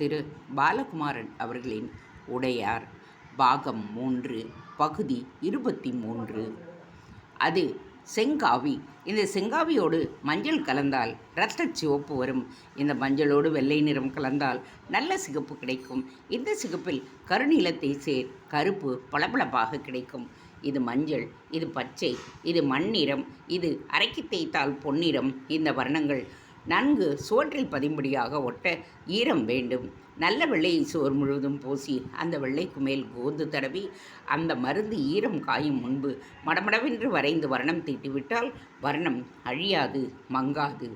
திரு பாலகுமாரன் அவர்களின் உடையார் பாகம் மூன்று பகுதி இருபத்தி மூன்று. அது செங்காவி. இந்த செங்காவியோடு மஞ்சள் கலந்தால் இரத்த சிவப்பு வரும். இந்த மஞ்சளோடு வெள்ளை நிறம் கலந்தால் நல்ல சிகப்பு கிடைக்கும். இந்த சிகப்பில் கருநீலத்தை சேர் கருப்பு பளபளப்பாக கிடைக்கும். இது மஞ்சள் இது பச்சை இது மண்ணிறம் இது அரைக்கி தேய்த்தால் பொன்னிறம். இந்த வர்ணங்கள் நன்கு சுவற்றில் பதிம்படியாக ஒட்ட ஈரம் வேண்டும். நல்ல வெள்ளையை சுவர் முழுவதும் பூசி அந்த வெள்ளைக்கு மேல் கோந்து தடவி அந்த மருந்து ஈரம் காயும் முன்பு மடமடவென்று வரைந்து வர்ணம் தீட்டிவிட்டால் வர்ணம் அழியாது மங்காது.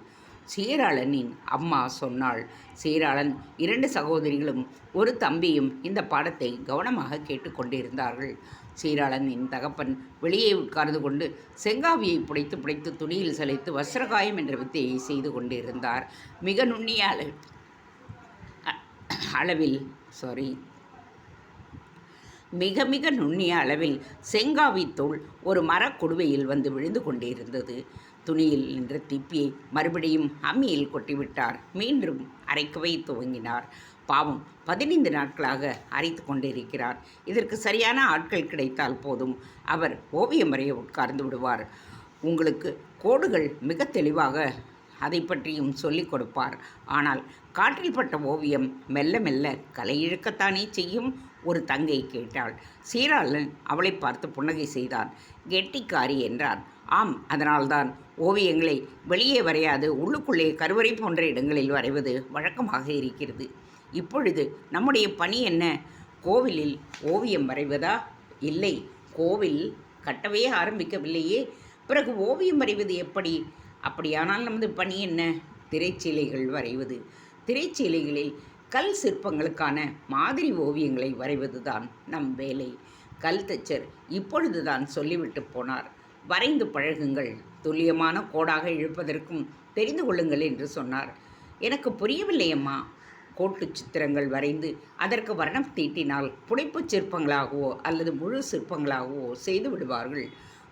சீராளனின் அம்மா சொன்னாள் சீராளன் இரண்டு சகோதரிகளும் ஒரு தம்பியும் இந்த பாடத்தை கவனமாக கேட்டுக்கொண்டிருந்தார்கள் சீராளனின் தகப்பன் வெளியே உட்கார்ந்து கொண்டு செங்காவியை புடைத்து புடைத்து துணியில் சலைத்து வஸ்திரகாயம் என்ற வித்தையை செய்து கொண்டிருந்தார். மிக நுண்ணிய அளவில் அளவில் சாரி மிக மிக நுண்ணிய அளவில் செங்காவி தூள் ஒரு மரக்குடுவையில் வந்து விழுந்து கொண்டிருந்தது. துணியில் நின்ற திப்பியை மறுபடியும் அம்மியில் கொட்டிவிட்டார். மீண்டும் அரைக்கவே துவங்கினார். பாவம் பதினைந்து நாட்களாக அரைத்து கொண்டிருக்கிறார். இதற்கு சரியான ஆட்கள் கிடைத்தால் போதும். அவர் ஓவியம் வரைய உட்கார்ந்து விடுவார். உங்களுக்கு கோடுகள் மிக தெளிவாக அதை பற்றியும் சொல்லிக் கொடுப்பார். ஆனால் காற்றில் பட்ட ஓவியம் மெல்ல மெல்ல கலை இழுக்கத்தானே செய்யும் ஒரு தங்கை கேட்டாள். சீராளன் அவளை பார்த்து புன்னகை செய்தான். கெட்டிக்காரி என்றான். ஆம் அதனால்தான் ஓவியங்களை வெளியே வரையாது உள்ளுக்குள்ளே கருவறை போன்ற இடங்களில் வரைவது வழக்கமாக இருக்கிறது. இப்பொழுது நம்முடைய பணி என்ன? கோவிலில் ஓவியம் வரைவதா? இல்லை. கோவில் கட்டவே ஆரம்பிக்கவில்லையே. பிறகு ஓவியம் வரைவது எப்படி? அப்படியானால் நமது பணி என்ன? திரைச்சீலைகள் வரைவது. திரைச்சீலைகளில் கல் சிற்பங்களுக்கான மாதிரி ஓவியங்களை வரைவதுதான் நம் வேலை. கல் தச்சர் இப்பொழுதுதான் சொல்லிவிட்டு போனார். வரைந்து பழகுங்கள். துல்லியமான கோடாக இழுப்பதற்கும் தெரிந்து கொள்ளுங்கள் என்று சொன்னார். எனக்கு புரியவில்லையம்மா. கோட்டு சித்திரங்கள் வரைந்து அதற்கு வர்ணம் தீட்டினால் புடைப்புச் சிற்பங்களாகவோ அல்லது முழு சிற்பங்களாகவோ செய்து விடுவார்கள்.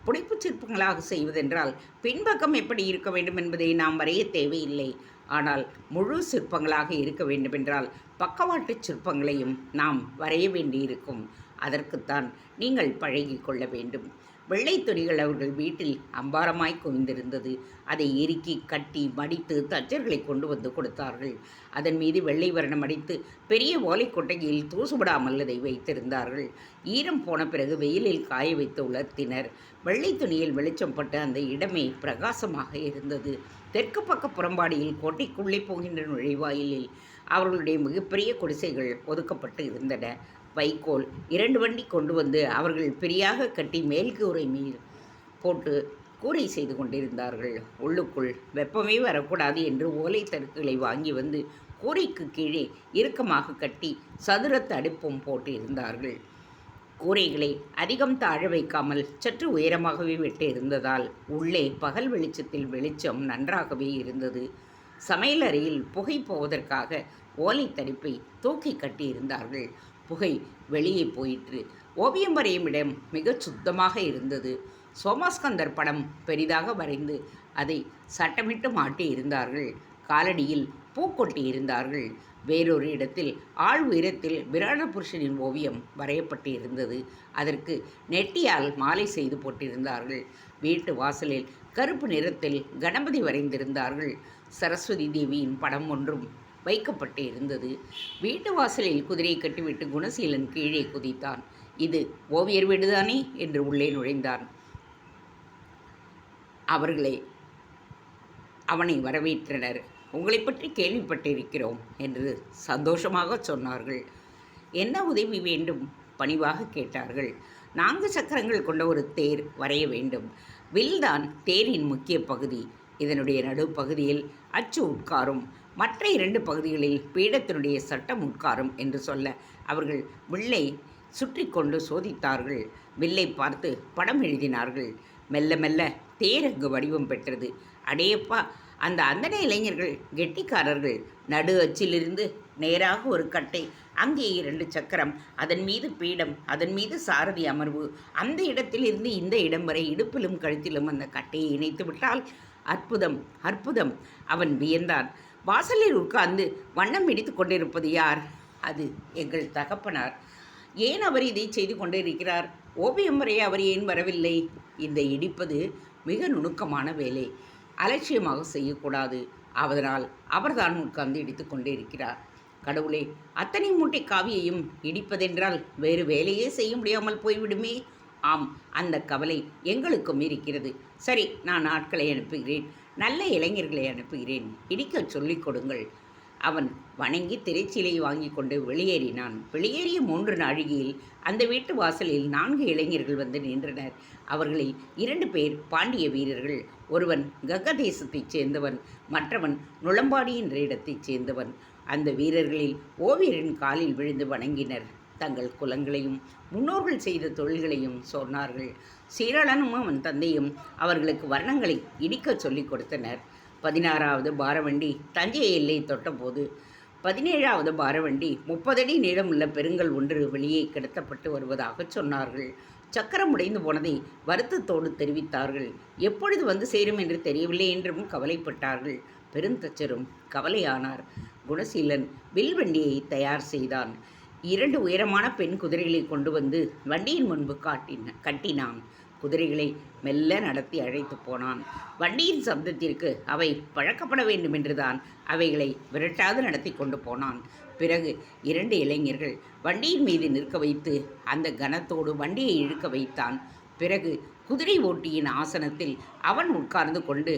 புடைப்புச் சிற்பங்களாக செய்வதென்றால் பின்பக்கம் எப்படி இருக்க வேண்டும் என்பதை நாம் வரைய தேவையில்லை. ஆனால் முழு சிற்பங்களாக இருக்க வேண்டுமென்றால் பக்கவாட்டு சிற்பங்களையும் நாம் வரைய வேண்டியிருக்கும். அதற்குத்தான் நீங்கள் பழகி கொள்ள வேண்டும். வெள்ளை துணிகள் அவர்கள் வீட்டில் அம்பாரமாய் குவிந்திருந்தது. அதை இறுக்கி கட்டி மடித்து தச்சர்களை கொண்டு வந்து கொடுத்தார்கள். அதன் மீது வெள்ளை வர்ணம் அடித்து பெரிய ஓலை கொட்டையில் தூசுபடாமல் அதை வைத்திருந்தார்கள். ஈரம் போன பிறகு வெயிலில் காய வைத்து உலர்த்தினர். வெள்ளை துணியில் வெளிச்சம் பட்டு அந்த இடமே பிரகாசமாக இருந்தது. தெற்கு பக்க புறம்பாடியில் கோட்டைக்குள்ளே போகின்ற நுழைவாயிலில் அவர்களுடைய மிகப்பெரிய குடிசைகள் ஒதுக்கப்பட்டு இருந்தன. வைக்கோல் இரண்டு வண்டி கொண்டு வந்து அவர்கள் பெரியாக கட்டி மேல் கூரை மீது போட்டு கூரை செய்து கொண்டிருந்தார்கள். உள்ளுக்குள் வெப்பமே வரக்கூடாது என்று ஓலை தடுக்குகளை வாங்கி வந்து கூரைக்கு கீழே இறுக்கமாக கட்டி சதுர தடுப்பும் போட்டு இருந்தார்கள் கூரைகளை அதிகம் தாழ வைக்காமல் சற்று உயரமாகவே விட்டு இருந்ததால் உள்ளே பகல் வெளிச்சத்தில் வெளிச்சம் நன்றாகவே இருந்தது. சமையலறையில் புகை போவதற்காக ஓலை தடுப்பை தூக்கி கட்டியிருந்தார்கள். புகை வெளியே போயிற்று. ஓவியம் வரையும் இடம் மிகச் சுத்தமாக இருந்தது. சோமாஸ்கந்தர் படம் பெரிதாக வரைந்து அதை சட்டமிட்டு மாட்டி இருந்தார்கள். காலடியில் பூக்கொட்டி இருந்தார்கள். வேறொரு இடத்தில் ஆள் உயரத்தில் விராட புருஷனின் ஓவியம் வரையப்பட்டு இருந்தது. அதற்கு நெட்டியால் மாலை செய்து போட்டிருந்தார்கள். வீட்டு வாசலில் கருப்பு நிறத்தில் கணபதி வரைந்திருந்தார்கள். சரஸ்வதி தேவியின் படம் ஒன்றும் வைக்கப்பட்டு இருந்தது. வீட்டு வாசலில் குதிரையை கட்டிவிட்டு குணசீலன் கீழே குதித்தான். இது ஓவியர் வீடுதானே என்று உள்ளே நுழைந்தான். அவர்களே அவனை வரவேற்றனர். உங்களை பற்றி கேள்விப்பட்டிருக்கிறோம் என்று சந்தோஷமாக சொன்னார்கள். என்ன உதவி வேண்டும்? பணிவாக கேட்டார்கள். நான்கு சக்கரங்கள் கொண்ட ஒரு தேர் வரைய வேண்டும். வில்தான் தேரின் முக்கிய பகுதி. இதனுடைய நடுப்பகுதியில் அச்சு உட்காரும். மற்ற இரண்டு பகுதிகளில் பீடத்தினுடைய சட்டம் உட்காரும் என்று சொல்ல அவர்கள் வில்லை சுற்றி கொண்டு சோதித்தார்கள். வில்லை பார்த்து படம் எழுதினார்கள். மெல்ல மெல்ல தேரங்கு வடிவம் பெற்றது. அடேப்பா அந்த அந்தன இளைஞர்கள் கெட்டிக்காரர்கள் நடு அச்சிலிருந்து நேராக ஒரு கட்டை அங்கே இரண்டு சக்கரம் அதன் மீது பீடம் அதன் மீது சாரதி அமர்வு அந்த இடத்திலிருந்து இந்த இடம் வரை இடுப்பிலும் கழுத்திலும் அந்த கட்டையை இணைத்து விட்டால் அற்புதம் அற்புதம். அவன் வியந்தான். வாசலில் உட்கார்ந்து வண்ணம் பிடித்து கொண்டிருப்பது யார்? அது எங்கள் தகப்பனார். ஏன் அவர் இதை செய்து கொண்டிருக்கிறார்? ஓவியம் வரைய அவர் ஏன் வரவில்லை? இந்த இடிப்பது மிக நுணுக்கமான வேலை. அலட்சியமாக செய்யக்கூடாது. அதனால் அவர்தான் உட்கார்ந்து இடித்து கொண்டே இருக்கிறார் கடவுளே அத்தனை மூட்டை காவியையும் இடிப்பதென்றால் வேறு வேலையே செய்ய முடியாமல் போய்விடுமே? ஆம் அந்த கவலை எங்களுக்கும் இருக்கிறது. சரி நான் ஆட்களை அனுப்புகிறேன். நல்ல இளைஞர்களை அனுப்புகிறேன். இடிக்க சொல்லிக் கொடுங்கள். அவன் வணங்கி திரைச்சீலையை வாங்கி கொண்டு வெளியேறினான். வெளியேறிய மூன்று நாழிகையில் அந்த வீட்டு வாசலில் நான்கு இளைஞர்கள் வந்து நின்றனர். அவர்களில் இரண்டு பேர் பாண்டிய வீரர்கள். ஒருவன் கக தேசத்தைச் சேர்ந்தவன் மற்றவன் நுளம்பாடி என்ற இடத்தைச் சேர்ந்தவன். அந்த வீரர்களில் ஓவியரின் காலில் விழுந்து வணங்கினர். தங்கள் குலங்களையும் முன்னோர்கள் செய்த தொழில்களையும் சொன்னார்கள். சீரழனும் அவன் தந்தையும் அவர்களுக்கு வர்ணங்களை இடிக்கச் சொல்லிக் கொடுத்தனர். பதினாறாவது பாரவண்டி தஞ்சை எல்லை தொட்டபோது பதினேழாவது பாரவண்டி முப்பதடி நீளமுள்ள பெருங்கல் ஒன்று வெளியே கிடத்தப்பட்டு வருவதாக சொன்னார்கள். சக்கரம் உடைந்து போனதை வருத்தத்தோடு தெரிவித்தார்கள். எப்பொழுது வந்து சேரும் என்று தெரியவில்லை என்றும் கவலைப்பட்டார்கள். பெருந்தச்சரும் கவலையானார். குணசீலன் வில் வண்டியை தயார் செய்தான். இரண்டு உயரமான பெண் குதிரைகளை கொண்டு வந்து வண்டியின் முன்பு காட்டின கட்டினான். குதிரைகளை மெல்ல நடத்தி அழைத்து போனான். வண்டியின் சப்தத்திற்கு அவை பழக்கப்பட வேண்டும் என்றுதான் அவைகளை விரட்டாது நடத்தி கொண்டு போனான். பிறகு இரண்டு இளைஞர்கள் வண்டியின் மீது நிற்க வைத்து அந்த கனத்தோடு வண்டியை இழுக்க வைத்தான். பிறகு குதிரை ஓட்டியின் ஆசனத்தில் அவன் உட்கார்ந்து கொண்டு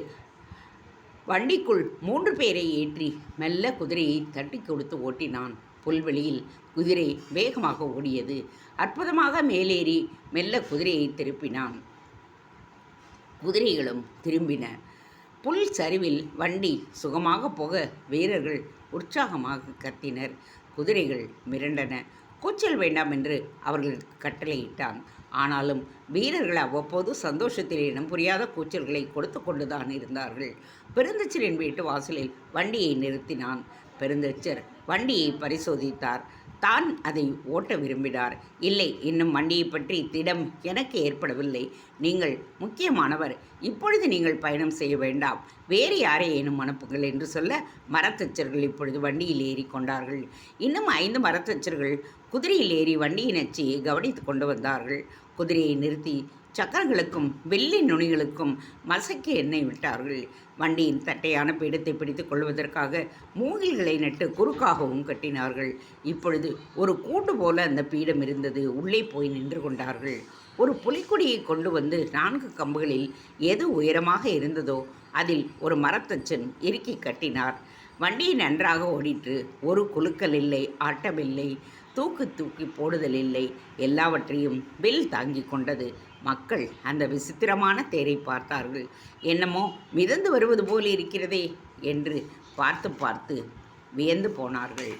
வண்டிக்குள் மூன்று பேரை ஏற்றி மெல்ல குதிரையை தட்டி கொடுத்து ஓட்டினான். புல்வெளியில் குதிரை வேகமாக ஓடியது. அற்புதமாக மேலேறி மெல்ல குதிரையை திருப்பினான். குதிரைகளும் திரும்பின. புல் சரிவில் வண்டி சுகமாக போக வீரர்கள் உற்சாகமாக கத்தினர். குதிரைகள் மிரண்டன. கூச்சல் வேண்டாம் என்று அவர்களுக்கு கட்டளையிட்டான். ஆனாலும் வீரர்கள் அவ்வப்போது சந்தோஷத்தில் இனம் புரியாத கூச்சல்களை கொடுத்து கொண்டுதான் இருந்தார்கள். பெருந்தச்சரின் வீட்டு வாசலில் வண்டியை நிறுத்தினான். பெருந்தச்சர் வண்டியை பரிசோதித்தார். தான் அதை ஓட்ட விரும்பினார். இல்லை இன்னும் வண்டியை பற்றி திடம் எனக்கு ஏற்படவில்லை. நீங்கள் முக்கியமானவர். இப்பொழுது நீங்கள் பயணம் செய்ய வேண்டாம். வேறு யாரையேனும் அனுப்புங்கள் என்று சொல்ல மரத்தச்சர்கள் இப்பொழுது வண்டியில் ஏறி கொண்டார்கள். இன்னும் ஐந்து மரத்தச்சர்கள் குதிரையில் ஏறி வண்டியின் அச்சியை கவனித்து கொண்டு வந்தார்கள். குதிரையை நிறுத்தி சக்கரங்களுக்கும் வெள்ளி நுனிகளுக்கும் மசக்கி எண்ணெய் விட்டார்கள். வண்டியின் தட்டையான பீடத்தை பிடித்துக் கொள்வதற்காக மூங்கில்களை நட்டு குறுக்காகவும் கட்டினார்கள். இப்பொழுது ஒரு கூட்டு போல அந்த பீடம் இருந்தது. உள்ளே போய் நின்று கொண்டார்கள். ஒரு புலிக்கொடியை கொண்டு வந்து நான்கு கம்புகளில் எது உயரமாக இருந்ததோ அதில் ஒரு மரத்தச்சன் இறுக்கி கட்டினார். வண்டியை நன்றாக ஓடிற்று. ஒரு குலுக்கல் இல்லை ஆட்டமில்லை தூக்கு தூக்கி போடுதல் இல்லை. எல்லாவற்றையும் வில் தாங்கி கொண்டது. மக்கள் அந்த விசித்திரமான தேரை பார்த்தார்கள். என்னமோ மிதந்து வருவது போல் இருக்கிறதே என்று பார்த்து பார்த்து வியந்து போனார்கள்.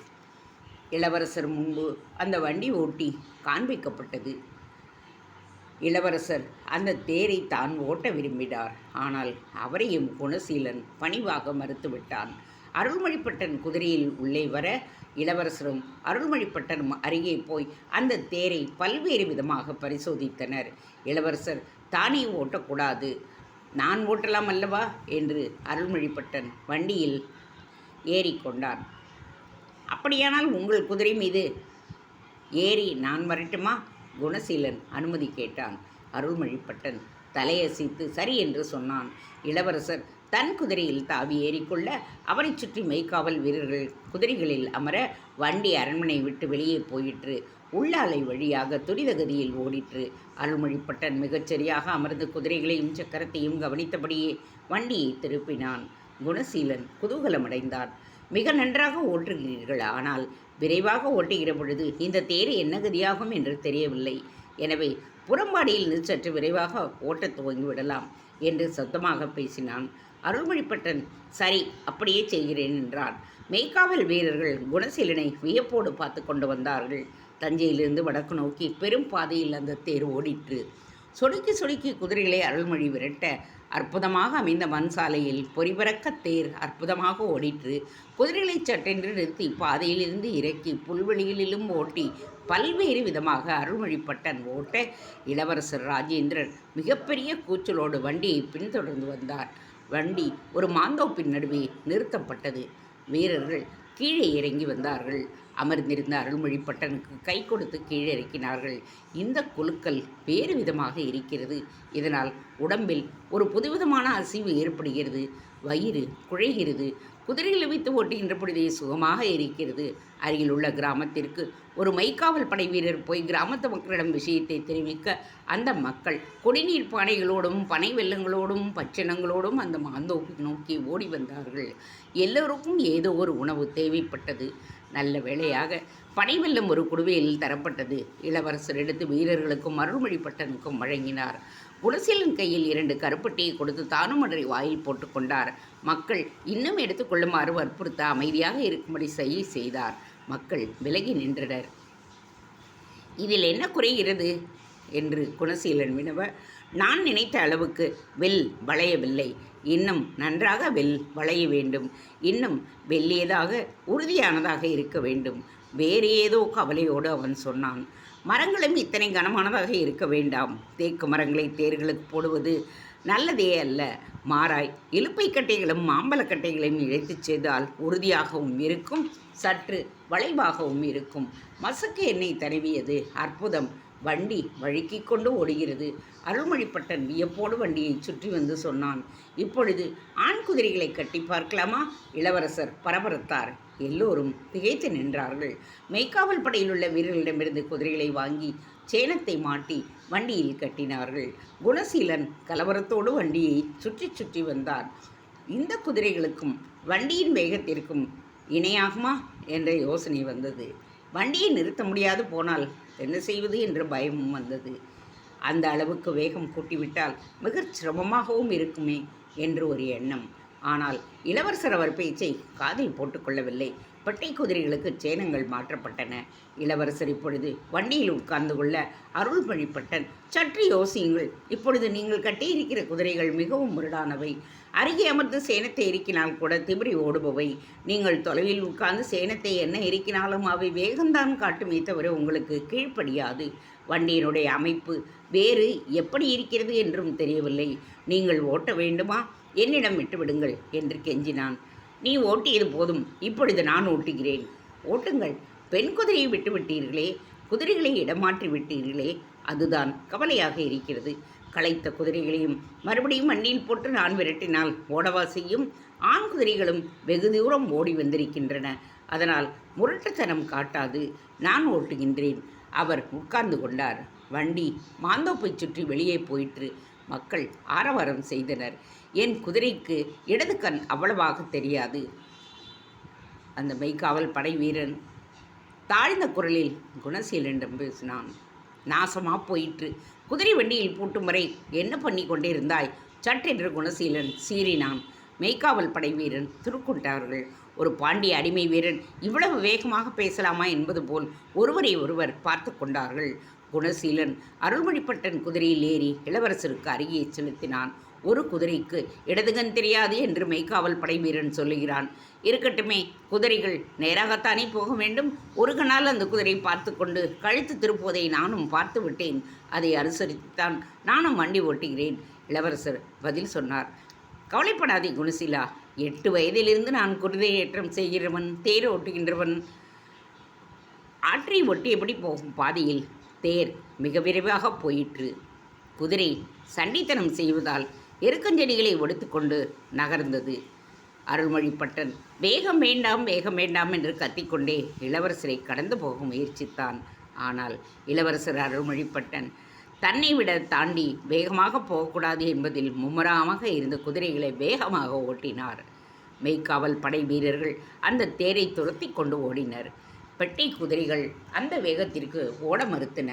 இளவரசர் முன்பு அந்த வண்டி ஓட்டி காண்பிக்கப்பட்டது. இளவரசர் அந்த தேரை தான் ஓட்ட விரும்பினார். ஆனால் அவரையும் குணசீலன் பணிவாக மறுத்துவிட்டான். அருள்மொழிப்பட்டன் குதிரையில் உள்ளே வர இளவரசரும் அருள்மொழிப்பட்டனும் அருகே போய் அந்த தேரை பல்வேறு விதமாக பரிசோதித்தனர். இளவரசர் தானே ஓட்டக்கூடாது. நான் ஓட்டலாம் அல்லவா? என்று அருள்மொழிப்பட்டன் வண்டியில் ஏறிக்கொண்டான். அப்படியானால் உங்கள் குதிரை மீது ஏறி நான் வரட்டுமா? குணசீலன் அனுமதி கேட்டான். அருள்மொழிப்பட்டன் தலையசைத்து சரி என்று சொன்னான். இளவரசர் தன் குதிரையில் தாவி ஏறிக்கொள்ள அவனைச் சுற்றி மெய்க்காவல் வீரர்கள் குதிரைகளில் அமர வண்டி அரண்மனை விட்டு வெளியே போயிற்று. உள்ளாலை வழியாக துரிதகதியில் ஓடிற்று. அருள்மொழிப்பட்டன் மிகச்சரியாக அமர்ந்து குதிரைகளையும் சக்கரத்தையும் கவனித்தபடியே வண்டியை திருப்பினான். குணசீலன் குதூகலமடைந்தான் மிக நன்றாக ஓட்டுகிறீர்கள் ஆனால் விரைவாக ஓட்டுகிற பொழுது இந்த தேர் என்ன கதியாகும் என்று தெரியவில்லை. எனவே புறம்பாடியில் சற்று விரைவாக ஓட்டத் துவங்கிவிடலாம் என்று சத்தமாக பேசினான். அருள்மொழிப்பட்டன். சரி அப்படியே செய்கிறேன் என்றான். மெய்க்காவல் வீரர்கள் குணசீலனை வியப்போடு பார்த்து கொண்டு வந்தார்கள். தஞ்சையிலிருந்து வடக்கு நோக்கி பெரும் பாதையில் அந்த தேர் ஓடிற்று. சொடுக்கி சொடுக்கி குதிரைகளை அருள்மொழி விரட்ட அற்புதமாக அமைந்த மண் சாலையில் பொறிபறக்க தேர் அற்புதமாக ஓடிற்று. குதிரைகளை சட்டென்று நிறுத்தி பாதையிலிருந்து இறக்கி புல்வெளிகளிலும் ஓட்டி பல்வேறு விதமாக அருள்மொழிப்பட்டன் ஓட்ட இளவரசர் ராஜேந்திரன் மிகப்பெரிய கூச்சலோடு வண்டியை பின்தொடர்ந்து வந்தார். வண்டி ஒரு மாந்தோப்பின் நடுவே நிறுத்தப்பட்டது. வீரர்கள் கீழே இறங்கி வந்தார்கள். அமர்ந்திருந்த அருள்மொழிப்பட்டனுக்கு கை கொடுத்து கீழே இறக்கினார்கள். இந்த குழுக்கள் வேறு விதமாக இருக்கிறது. இதனால் உடம்பில் ஒரு புதுவிதமான அசைவு ஏற்படுகிறது. வயிறு குழைகிறது. குதிரையில் வைத்து ஓட்டுகின்ற பொழுதே சுகமாக இருக்கிறது. அருகில் உள்ள கிராமத்திற்கு ஒரு மைக்காவல் படை வீரர் போய் கிராமத்து மக்களிடம் விஷயத்தை தெரிவிக்க அந்த மக்கள் குடிநீர் பானைகளோடும் பனை வெள்ளங்களோடும் பச்சினங்களோடும் அந்த மாந்தோப்பை நோக்கி ஓடி வந்தார்கள். எல்லோருக்கும் ஏதோ ஒரு உணவு தேவைப்பட்டது. நல்ல வேளையாக பனைவெல்லம் ஒரு குடுவையில் தரப்பட்டது. இளவரசர் எடுத்து வீரர்களுக்கும் அருள்மொழிப்பட்டனுக்கும் வழங்கினார். குலசீலன் கையில் இரண்டு கருப்பட்டியை கொடுத்து தானும் ஒன்றை வாயில் போட்டுக்கொண்டார் மக்கள் இன்னும் எடுத்துக்கொள்ளுமாறு வற்புறுத்த அமைதியாக இருக்கும்படி செய்ய செய்தார். மக்கள் விலகி நின்றனர். இதில் என்ன குறைகிறது? என்று குணசீலன் வினவ நான் நினைத்த அளவுக்கு வெல் வளையவில்லை. இன்னும் நன்றாக வெல் வளைய வேண்டும். இன்னும் வெள்ளியதாக உறுதியானதாக இருக்க வேண்டும். வேறு ஏதோ கவலையோடு அவன் சொன்னான். மரங்களும் இத்தனை கனமானதாக இருக்க வேண்டாம். தேக்கு மரங்களை தேர்களுக்கு போடுவது நல்லதே அல்ல. மாறாய் இலுப்பை கட்டைகளும் மாம்பழக் கட்டைகளையும் இழைத்துச் செய்தால் உறுதியாகவும் இருக்கும் சற்று வளைவாகவும் இருக்கும். மசக்கு எண்ணெய் தடவியது அற்புதம். வண்டி வழுக்கி கொண்டு ஓடுகிறது. அருள்மொழிப்பட்டன் வியப்போடு வண்டியை சுற்றி வந்து சொன்னான். இப்பொழுது ஆண் குதிரைகளை கட்டி பார்க்கலாமா? இளவரசர் பரபரத்தார். எல்லோரும் திகைத்து நின்றார்கள். மெய்க்காவல் படையில் உள்ள வீரர்களிடமிருந்து குதிரைகளை வாங்கி சேனத்தை மாட்டி வண்டியில் கட்டினார்கள். குணசீலன் கலவரத்தோடு வண்டியை சுற்றி சுற்றி வந்தான். இந்த குதிரைகளுக்கும் வண்டியின் வேகத்திற்கும் இணையாகுமா? என்ற யோசனை வந்தது. வண்டியை நிறுத்த முடியாது போனால் என்ன செய்வது என்ற பயமும் வந்தது. அந்த அளவுக்கு வேகம் கூட்டிவிட்டால் மிகச் சிரமமாகவும் இருக்குமே என்று ஒரு எண்ணம். ஆனால் இளவரசர் அவர் பேச்சை காதில் போட்டுக்கொள்ளவில்லை பட்டை குதிரைகளுக்கு சேனங்கள் மாற்றப்பட்டன. இளவரசர் இப்பொழுது வண்டியில் உட்கார்ந்து கொள்ள அருள்மொழிப்பட்டன் சற்று யோசியுங்கள். இப்பொழுது நீங்கள் கட்டியிருக்கிற குதிரைகள் மிகவும் முரடானவை. அருகே அமர்ந்து சேனத்தை இறுக்கினால் கூட திமிரி ஓடுபவை. நீங்கள் தொலைவில் உட்கார்ந்து சேனத்தை என்ன இறுக்கினாலும் அவை வேகம்தான் காட்டுமே தவிர உங்களுக்கு கீழ்ப்படியாது. வண்டியினுடைய அமைப்பு வேறு எப்படி இருக்கிறது என்றும் தெரியவில்லை. நீங்கள் ஓட்ட வேண்டுமா? என்னிடம் விட்டுவிடுங்கள் என்று கெஞ்சினான். நீ ஓட்டியது போதும். இப்பொழுது நான் ஓட்டுகிறேன். ஓட்டுங்கள். பெண் குதிரையை விட்டுவிட்டீர்களே குதிரைகளை இடமாற்றி விட்டீர்களே. அதுதான் கவலையாக இருக்கிறது. களைத்த குதிரைகளையும் மறுபடியும் மண்ணில் போட்டு நான் விரட்டினால் ஓடவா செய்யும்? ஆண் குதிரைகளும் வெகு தூரம் ஓடி வந்திருக்கின்றன. அதனால் முரட்டுத்தனம் காட்டாது. நான் ஓட்டுகின்றேன். அவர் உட்கார்ந்து கொண்டார். வண்டி மாந்தோப்பை சுற்றி வெளியே போயிற்று. மக்கள் ஆரவாரம் செய்தனர். என் குதிரைக்கு இடது கண் அவ்வளவாக தெரியாது. அந்த மெய்காவல் படை வீரன் தாழ்ந்த குரலில் குணசீலனிடம் பேசினான். நாசமாக போயிற்று. குதிரை வண்டியில் பூட்டும் வரை என்ன பண்ணி கொண்டிருந்தாய்? சட்டென்று குணசீலன் சீறினான். மெய்காவல் படை வீரன் துருக்குண்டார்கள் ஒரு பாண்டிய அடிமை வீரன் இவ்வளவு வேகமாக பேசலாமா என்பது போல் ஒருவரை ஒருவர் பார்த்து கொண்டார்கள். குணசீலன் அருள்மொழிப்பட்டன் குதிரையில் ஏறி இளவரசருக்கு அருகே செலுத்தினான். ஒரு குதிரைக்கு இடதுகன் தெரியாது என்று மெய்காவல் படை வீரன் சொல்லுகிறான். இருக்கட்டுமே குதிரைகள் நேராகத்தானே போக வேண்டும்? ஒரு கணால் அந்த குதிரை பார்த்து கொண்டு கழுத்து திருப்புவதை நானும் பார்த்து விட்டேன் அதை அனுசரித்துத்தான் நானும் வண்டி ஓட்டுகிறேன் இளவரசர் பதில் சொன்னார். கவலைப்படாதே குணசீலா எட்டு வயதிலிருந்து நான் குதிரை ஏற்றம் செய்கிறவன் தேர் ஓட்டுகின்றவன். ஆற்றை ஒட்டியபடி போகும் பாதையில் தேர் மிக விரைவாக போயிற்று. குதிரை சண்டித்தனம் செய்வதால் எருக்கஞ்செடிகளை ஒடுத்துக்கொண்டு நகர்ந்தது. அருள்மொழிப்பட்டன் வேகம் வேண்டாம் வேகம் வேண்டாம் என்று கத்திக்கொண்டே இளவரசரை கடந்து போக முயற்சித்தான். ஆனால் இளவரசர் அருள்மொழிப்பட்டன் தன்னை விட தாண்டி வேகமாக போகக்கூடாது என்பதில் மும்முரமாக இருந்த குதிரைகளை வேகமாக ஓட்டினார். மெய்க்காவல் படை வீரர்கள் அந்த தேரை துரத்தி கொண்டு ஓடினர். பெட்டை குதிரைகள் அந்த வேகத்திற்கு ஓட மறுத்தன.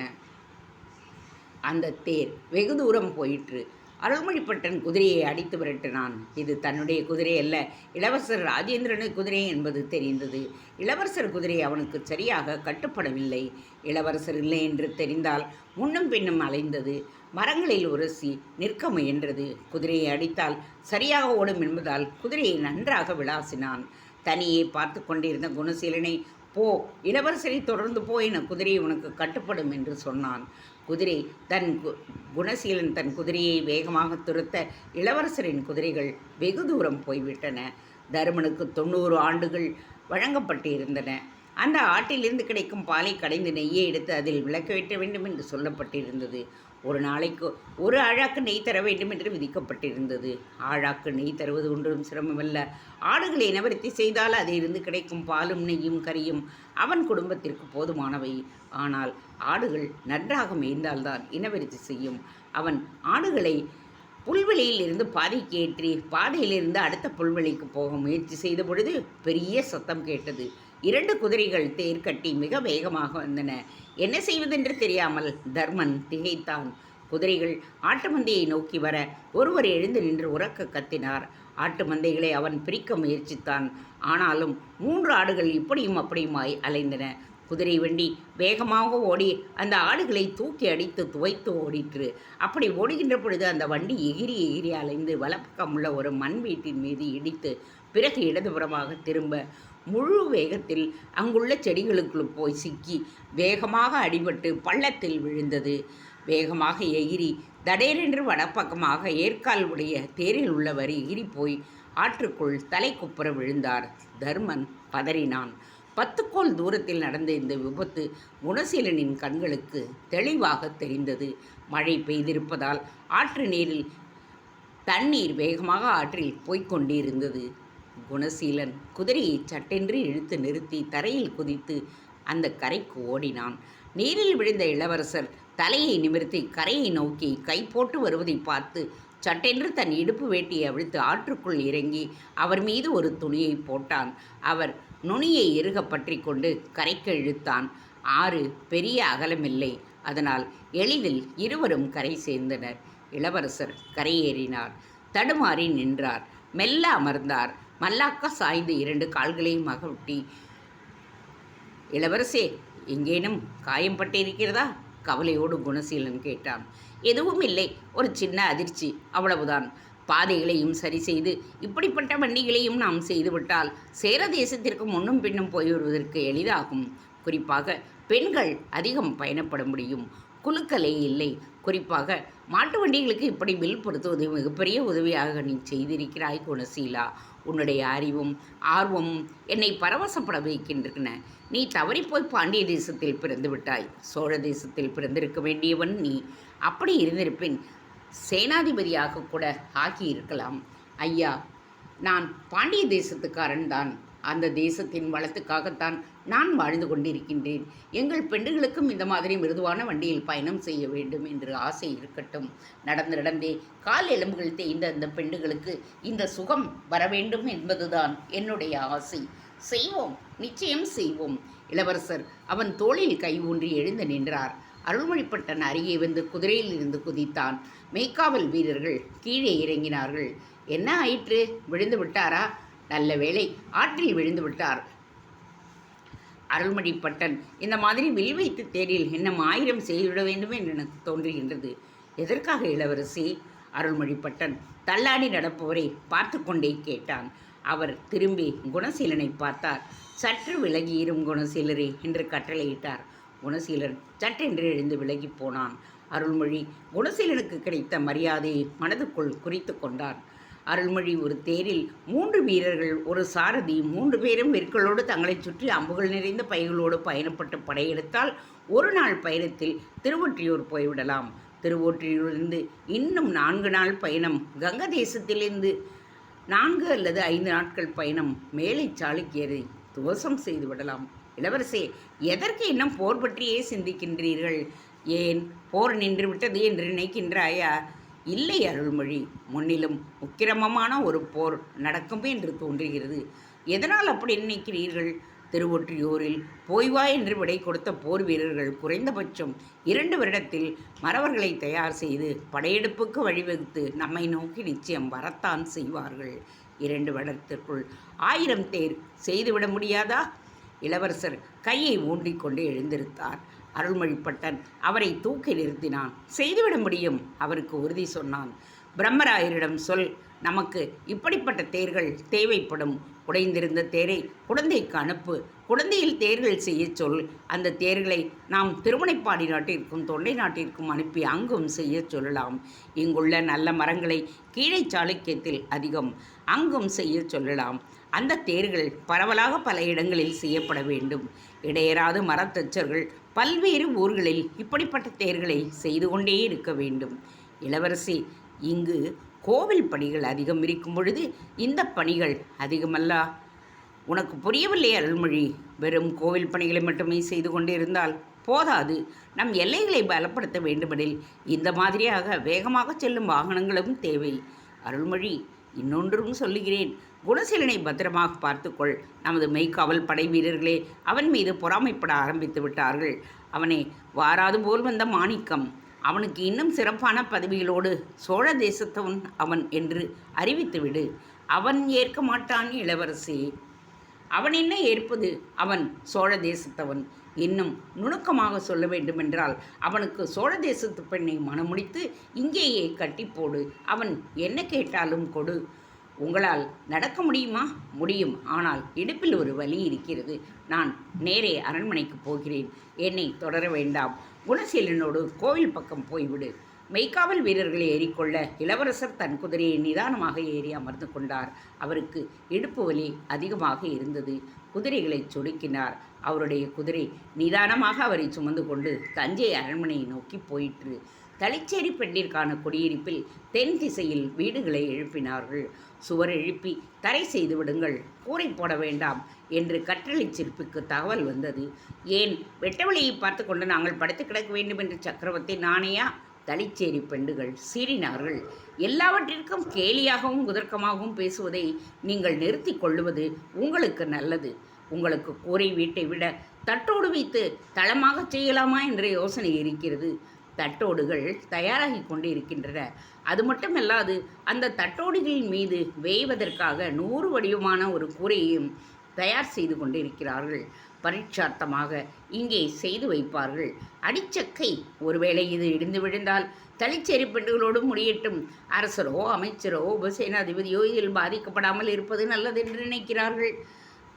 அந்த தேர் வெகு தூரம் போயிற்று. அருள்மொழிப்பட்டன் குதிரையை அடித்து விரட்டினான். இது தன்னுடைய குதிரை அல்ல இளவரசர் ராஜேந்திரனு குதிரை என்பது தெரிந்தது. இளவரசர் குதிரை அவனுக்கு சரியாக கட்டுப்படவில்லை. இளவரசர் இல்லை என்று தெரிந்தால் முன்னும் பின்னும் அலைந்தது. மரங்களில் உரசி நிற்க முயன்றது. குதிரையை அடித்தால் சரியாக ஓடும் என்பதால் குதிரையை நன்றாக விளாசினான். தனியே பார்த்து கொண்டிருந்த குணசீலனை போ இளவரசரை தொடர்ந்து போ என குதிரை உனக்கு கட்டுப்படும் என்று சொன்னான். குதிரை தன் கு- குணசீலன் தன் குதிரையை வேகமாக துரத்த இளவரசரின் குதிரைகள் வெகு தூரம் போய்விட்டன. தருமனுக்கு தொண்ணூறு ஆண்டுகள் வழங்கப்பட்டிருந்தன. அந்த ஆட்டிலிருந்து கிடைக்கும் பாலை கடைந்து நெய்யை எடுத்து அதில் விளக்க வைக்க வேண்டும் என்று சொல்லப்பட்டிருந்தது. ஒரு நாளைக்கு ஒரு ஆழாக்கு நெய் தர வேண்டும் என்று விதிக்கப்பட்டிருந்தது. ஆழாக்கு நெய் தருவது ஒன்றும் சிரமமல்ல. ஆடுகளை இனவர்த்தி செய்தால் அதிலிருந்து கிடைக்கும் பாலும் நெய்யும் கறியும் அவன் குடும்பத்திற்கு போதுமானவை. ஆனால் ஆடுகள் நன்றாக மேய்ந்தால்தான் இனவருத்தி செய்யும். அவன் ஆடுகளை புல்வெளியில் இருந்து பாதைக்கு ஏற்றி பாதையிலிருந்து அடுத்த புல்வெளிக்கு போக முயற்சி செய்த பொழுது பெரிய சத்தம் கேட்டது. இரண்டு குதிரைகள் தேர் கட்டி மிக வேகமாக வந்தன. என்ன செய்வதென்று தெரியாமல் தர்மன் திகைத்தான். குதிரைகள் ஆட்டு மந்தையை நோக்கி வர ஒருவர் எழுந்து நின்று உறக்க கத்தினார். ஆட்டு மந்தைகளை அவன் பிரிக்க முயற்சித்தான். ஆனாலும் மூன்று ஆடுகள் இப்படியும் அப்படியுமாய் அலைந்தன. குதிரை வண்டி வேகமாக ஓடி அந்த ஆடுகளை தூக்கி அடித்து துவைத்து ஓடிற்று. அப்படி ஓடுகின்ற பொழுது அந்த வண்டி எகிரி எகிரி அலைந்து வலப்பக்கம் உள்ள ஒரு மண் வீட்டின் மீது இடித்து பிறகு இடதுபுறமாக திரும்ப முழு வேகத்தில் அங்குள்ள செடிகளுக்குள் போய் சிக்கி வேகமாக அடிபட்டு பள்ளத்தில் விழுந்தது. வேகமாக எகிரி தடேரென்று வடப்பக்கமாக ஏற்கால் உடைய தேரில் உள்ளவர் எகிரி போய் ஆற்றுக்குள் தலை குப்புற விழுந்தார். தர்மன் பதறினான். பத்துக்கோள் தூரத்தில் நடந்த இந்த விபத்து குணசீலனின் கண்களுக்கு தெளிவாக தெரிந்தது. மழை பெய்திருப்பதால் ஆற்று நீரில் தண்ணீர் வேகமாக ஆற்றில் போய்க் கொண்டிருந்தது. குணசீலன் குதிரையை சட்டென்று இழுத்து நிறுத்தி தரையில் குதித்து அந்த கரைக்கு ஓடினான். நீரில் விழுந்த இளவரசர் தலையை நிமிர்த்தி கரையை நோக்கி கை போட்டு வருவதை பார்த்து சட்டென்று தன் இடுப்பு வேட்டியை அவிழ்த்து ஆற்றுக்குள் இறங்கி அவர் மீது ஒரு துணியை போட்டான். அவர் நுனியை இறுக பற்றி கொண்டு கரைக்கு இழுத்தான். ஆறு பெரிய அகலமில்லை. அதனால் எளிதில் இருவரும் கரை சேர்ந்தனர். இளவரசர் கரையேறினார். தடுமாறி நின்றார். மெல்ல அமர்ந்தார். மல்லாக்கா சாய்ந்து இரண்டு கால்களையும் அகட்டி இளவரசே எங்கேனும் காயம் பட்டிருக்கிறதா? கவலையோடு குணசீலன் கேட்டான். எதுவும் இல்லை ஒரு சின்ன அதிர்ச்சி அவ்வளவுதான். பாதைகளையும் சரி செய்து இப்படிப்பட்ட வண்டிகளையும் நாம் செய்துவிட்டால் சேர தேசத்திற்கு முன்னும் பின்னும் போய் வருவதற்கு எளிதாகும். குறிப்பாக பெண்கள் அதிகம் பயணப்பட முடியும். குழுக்களே இல்லை. குறிப்பாக மாட்டு வண்டிகளுக்கு இப்படி பில் பொருத்துவது மிகப்பெரிய உதவியாக நீ செய்திருக்கிறாய் குணசீலா. உன்னுடைய அறிவும் ஆர்வமும் என்னை பரவசப்பட வைக்கின்றன. நீ தவறிப்போய் பாண்டிய தேசத்தில் பிறந்து விட்டாய். சோழ தேசத்தில் பிறந்திருக்க வேண்டியவன் நீ. அப்படி இருந்திருப்பின் சேனாதிபதியாக கூட ஆகியிருக்கலாம். ஐயா நான் பாண்டிய தேசத்துக்காரன் தான் அந்த தேசத்தின் வளத்துக்காகத்தான் நான் வாழ்ந்து கொண்டிருக்கின்றேன். எங்கள் பெண்டுகளுக்கும் இந்த மாதிரி மிருதுவான வண்டியில் பயணம் செய்ய வேண்டும் என்று ஆசை இருக்கட்டும். நடந்து நடந்தே கால் எலும்புகள் தேய்ந்த அந்த பெண்டுகளுக்கு இந்த சுகம் வர வேண்டும் என்பதுதான் என்னுடைய ஆசை. செய்வோம் நிச்சயம் செய்வோம். இளவரசர் அவன் தோளில் கை ஊன்றி எழுந்து நின்றார். அருள்மொழிப்பட்டன் அருகே வந்து குதிரையில் இருந்து குதித்தான். மெய்க்காவல் வீரர்கள் கீழே இறங்கினார்கள். என்ன ஆயிற்று? விழுந்து விட்டாரா? நல்ல வேளை ஆற்றில் விழுந்து விட்டார். அருள்மொழிப்பட்டன் இந்த மாதிரி வில் வைத்து தேரில் இன்னும் ஆயிரம் செய்துவிட வேண்டும் என்று எனக்கு தோன்றுகின்றது. எதற்காக இளவரசி? அருள்மொழிப்பட்டன் தள்ளாடி நடப்பவரை பார்த்து கொண்டே கேட்டான். அவர் திரும்பி குணசீலனை பார்த்தார். சற்று விலகியிரும் குணசீலரே என்று கட்டளையிட்டார். குணசீலன் சட்டென்று எழுந்து விலகி போனான். அருள்மொழி குணசீலனுக்கு கிடைத்த மரியாதையை மனதுக்குள் குறித்து கொண்டான். அருள்மொழி ஒரு தேரில் மூன்று வீரர்கள் ஒரு சாரதி மூன்று பேரும் வெற்களோடு தங்களை சுற்றி அம்புகள் நிறைந்த பைகளோடு பயணப்பட்டு படையெடுத்தால் ஒரு நாள் பயணத்தில் திருவொற்றியூர் போய்விடலாம். திருவொற்றியூரிலிருந்து இன்னும் நான்கு நாள் பயணம் கங்க தேசத்திலிருந்து நான்கு அல்லது ஐந்து நாட்கள் பயணம் மேலை சாளுக்கியரை துவசம் செய்து விடலாம். இளவரசே எதற்கு இன்னும் போர் பற்றியே சிந்திக்கின்றீர்கள்? ஏன்? போர் நின்று விட்டது என்று நினைக்கின்றாயா? இல்லை அருள்மொழி முன்னிலும் உக்கிரமமான ஒரு போர் நடக்கும் என்று தோன்றுகிறது. எதனால் அப்படி நினைக்கிறீர்கள்? திருவொற்றியூரில் போய்வா என்று விடை கொடுத்த போர் வீரர்கள் குறைந்தபட்சம் இரண்டு வருடத்தில் மறவர்களை தயார் செய்து படையெடுப்புக்கு வழிவகுத்து நம்மை நோக்கி நிச்சயம் வரத்தான் செய்வார்கள். இரண்டு வருடத்திற்குள் ஆயிரம் தேர் செய்துவிட முடியாதா? இளவரசர் கையை ஊன்றிக்கொண்டு எழுந்திருத்தார். அருள்மொழிப்பட்டன் அவரை தூக்கி நிறுத்தினான். செய்துவிட முடியும் அவருக்கு உறுதி சொன்னான். பிரம்மராயரிடம் சொல் நமக்கு இப்படிப்பட்ட தேர்கள் தேவைப்படும். உடைந்திருந்த தேரை குழந்தைக்கு அனுப்பு. குழந்தையில் தேர்கள் செய்யச் சொல். அந்த தேர்களை நாம் திருமணைப்பாடி நாட்டிற்கும் தொண்டை நாட்டிற்கும் அனுப்பி அங்கும் செய்யச் சொல்லலாம். இங்குள்ள நல்ல மரங்களை கீழே சாளுக்கியத்தில் அதிகம். அங்கும் செய்யச் சொல்லலாம். அந்த தேர்கள் பரவலாக பல இடங்களில் செய்யப்பட வேண்டும். இடையராது மரத்தச்சர்கள் பல்வேறு ஊர்களில் இப்படிப்பட்ட தேர்களை செய்து கொண்டே இருக்க வேண்டும். இளவரசி இங்கு கோவில் பணிகள் அதிகம் இருக்கும் பொழுது இந்த பணிகள் அதிகமல்லா? உனக்கு புரியவில்லை அருள்மொழி. வெறும் கோவில் பணிகளை மட்டுமே செய்து கொண்டிருந்தால் போதாது. நம் எல்லைகளை பலப்படுத்த வேண்டுமெனில் இந்த மாதிரியாக வேகமாக செல்லும் வாகனங்களும் தேவை. அருள்மொழி இன்னொன்றும் சொல்லுகிறேன். குணசீலனை பத்திரமாக பார்த்துக்கொள். நமது மெய்க்காவல் படை வீரர்களே அவன் மீது பொறாமைப்பட ஆரம்பித்து விட்டார்கள். அவனை வாராது போல் வந்த மாணிக்கம் அவனுக்கு இன்னும் சிறப்பான பதவிகளோடு சோழ தேசத்தவன் அவன் என்று அறிவித்துவிடு அவன் ஏற்க மாட்டான் இளவரசி. அவன் என்ன ஏற்பது? அவன் சோழ தேசத்தவன். இன்னும் நுணுக்கமாக சொல்ல வேண்டுமென்றால் அவனுக்கு சோழ தேசத்து பெண்ணை மணமுடித்து இங்கேயே கட்டிப்போடு. அவன் என்ன கேட்டாலும் கொடு. உங்களால் நடக்க முடியுமா? முடியும். ஆனால் இடுப்பில் ஒரு வலி இருக்கிறது. நான் நேரே அரண்மனைக்கு போகிறேன். என்னை தொடர வேண்டாம். குணசீலனோடு கோவில் பக்கம் போய்விடு. மெய்க்காவல் வீரர்களை ஏறிக்கொள்ள இளவரசர் தன் குதிரையை நிதானமாக ஏறி அமர்ந்து கொண்டார். அவருக்கு இடுப்பு வலி அதிகமாக இருந்தது. குதிரைகளை சொடுக்கினார். அவருடைய குதிரை நிதானமாக அவரை சுமந்து கொண்டு தஞ்சை அரண்மனையை நோக்கி போயிற்று. தளிச்சேரி பெண்ணிற்கான குடியிருப்பில் தென் திசையில் வீடுகளை எழுப்பினார்கள். சுவர் எழுப்பி தரை செய்து விடுங்கள் கூரை போட வேண்டாம் என்று கற்றளை சிற்பிக்கு தகவல் வந்தது. ஏன்? வெட்டவெளியை பார்த்து கொண்டு நாங்கள் படுத்து கிடக்க வேண்டும் என்று சக்கரவர்த்தி நாணயா? தளிச்சேரி பெண்டுகள் சீறினார்கள். எல்லாவற்றிற்கும் கேலியாகவும் குதர்க்கமாகவும் பேசுவதை நீங்கள் நிறுத்தி கொள்ளுவது உங்களுக்கு நல்லது. உங்களுக்கு கூரை வீட்டை விட தட்டோடு வைத்து தளமாக செய்யலாமா என்ற யோசனை இருக்கிறது. தட்டோடுகள் தயாராகி கொண்டு இருக்கின்றன அது மட்டுமல்லாது அந்த தட்டோடுகளின் மீது வேய்வதற்காக நூறு வடிவமான ஒரு கூரையையும் தயார் செய்து கொண்டிருக்கிறார்கள். பரீட்சார்த்தமாக இங்கே செய்து வைப்பார்கள். அடிச்சக்கை ஒருவேளை இது இடிந்து விழுந்தால் தளிச்சேரி பெண்டுகளோடு முடியட்டும். அரசரோ அமைச்சரோ உபசேனாதிபதியோ இதில் பாதிக்கப்படாமல் இருப்பது நல்லது என்று நினைக்கிறார்கள்.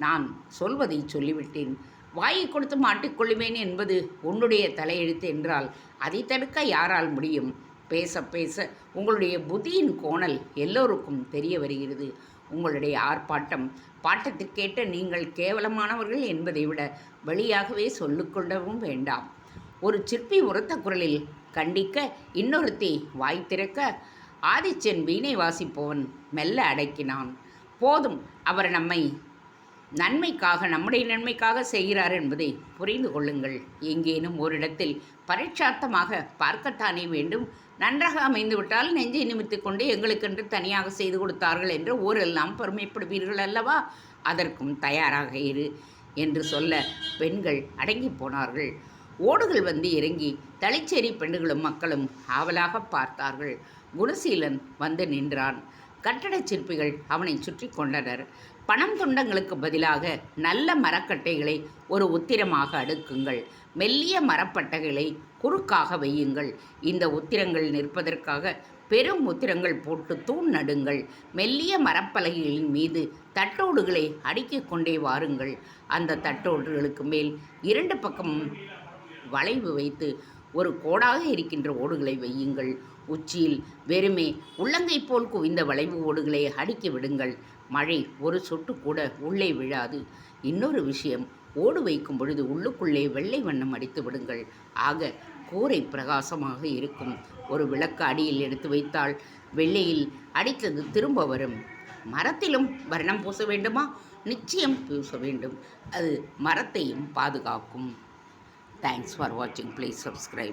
நான் சொல்வதை சொல்லிவிட்டேன். வாயை கொடுத்து மாட்டிக்கொள்ளுவேன் என்பது உன்னுடைய தலையெழுத்து என்றால் அதை தடுக்க யாரால் முடியும்? பேச பேச உங்களுடைய புத்தியின் கோணல் எல்லோருக்கும் தெரிய வருகிறது. உங்களுடைய ஆர்ப்பாட்டம் பாட்டத்திற்கேட்ட நீங்கள் கேவலமானவர்கள் என்பதை விட வழியாகவே சொல்லிக்கொள்ளவும் வேண்டாம். ஒரு சிற்பி உரத்த குரலில் கண்டிக்க இன்னொருத்தி வாய் திறக்க? ஆதிச்சன் வீணை வாசிப்பவன் மெல்ல அடக்கினான். போதும் அவர் நம்மை நன்மைக்காக நம்முடைய நன்மைக்காக செய்கிறார் என்பதை புரிந்து கொள்ளுங்கள். எங்கேனும் ஓரிடத்தில் பரீட்சார்த்தமாக பார்க்கத்தானே வேண்டும். நன்றாக அமைந்துவிட்டால் நெஞ்சை நிமித்து கொண்டு எங்களுக்கென்று தனியாக செய்து கொடுத்தார்கள் என்று ஊரெல்லாம் பெருமைப்படுவீர்கள் அல்லவா? அதற்கும் தயாராக இரு என்று சொல்ல பெண்கள் அடங்கி போனார்கள். ஓடுகள் வந்து இறங்கி தளிச்சேரி பெண்களும் மக்களும் ஆவலாக பார்த்தார்கள். குணசீலன் வந்து நின்றான். கட்டடச் சிற்பிகள் அவனை சுற்றி கொண்டனர். பணம் துண்டங்களுக்கு பதிலாக நல்ல மரக்கட்டைகளை ஒரு உத்திரமாக அடுக்குங்கள். மெல்லிய மரப்பட்டைகளை குறுக்காக வையுங்கள். இந்த உத்திரங்கள் நிற்பதற்காக பெரும் உத்திரங்கள் போட்டு தூண் நடுங்கள். மெல்லிய மரப்பலகைகளின் மீது தட்டோடுகளை அடுக்கிக் கொண்டே வாருங்கள். அந்த தட்டோடுகளுக்கு மேல் இரண்டு பக்கமும் வளைவு வைத்து ஒரு கோடாக இருக்கின்ற ஓடுகளை வையுங்கள். உச்சியில் வெறுமே உள்ளங்கை போல் குவிந்த வளைவு ஓடுகளை அடுக்கி விடுங்கள். மழை ஒரு சொட்டு கூட உள்ளே விழாது. இன்னொரு விஷயம் ஓடு வைக்கும் பொழுது உள்ளுக்குள்ளே வெள்ளை வண்ணம் அடித்து விடுங்கள். ஆக கூரை பிரகாசமாக இருக்கும். ஒரு விளக்கு அடியில் எடுத்து வைத்தால் வெள்ளையில் அடித்தது திரும்ப வரும். மரத்திலும் வர்ணம் பூச வேண்டுமா? நிச்சயம் பூச வேண்டும். அது மரத்தையும் பாதுகாக்கும். தேங்க்ஸ் ஃபார் வாட்சிங் ப்ளீஸ் சப்ஸ்கிரைப்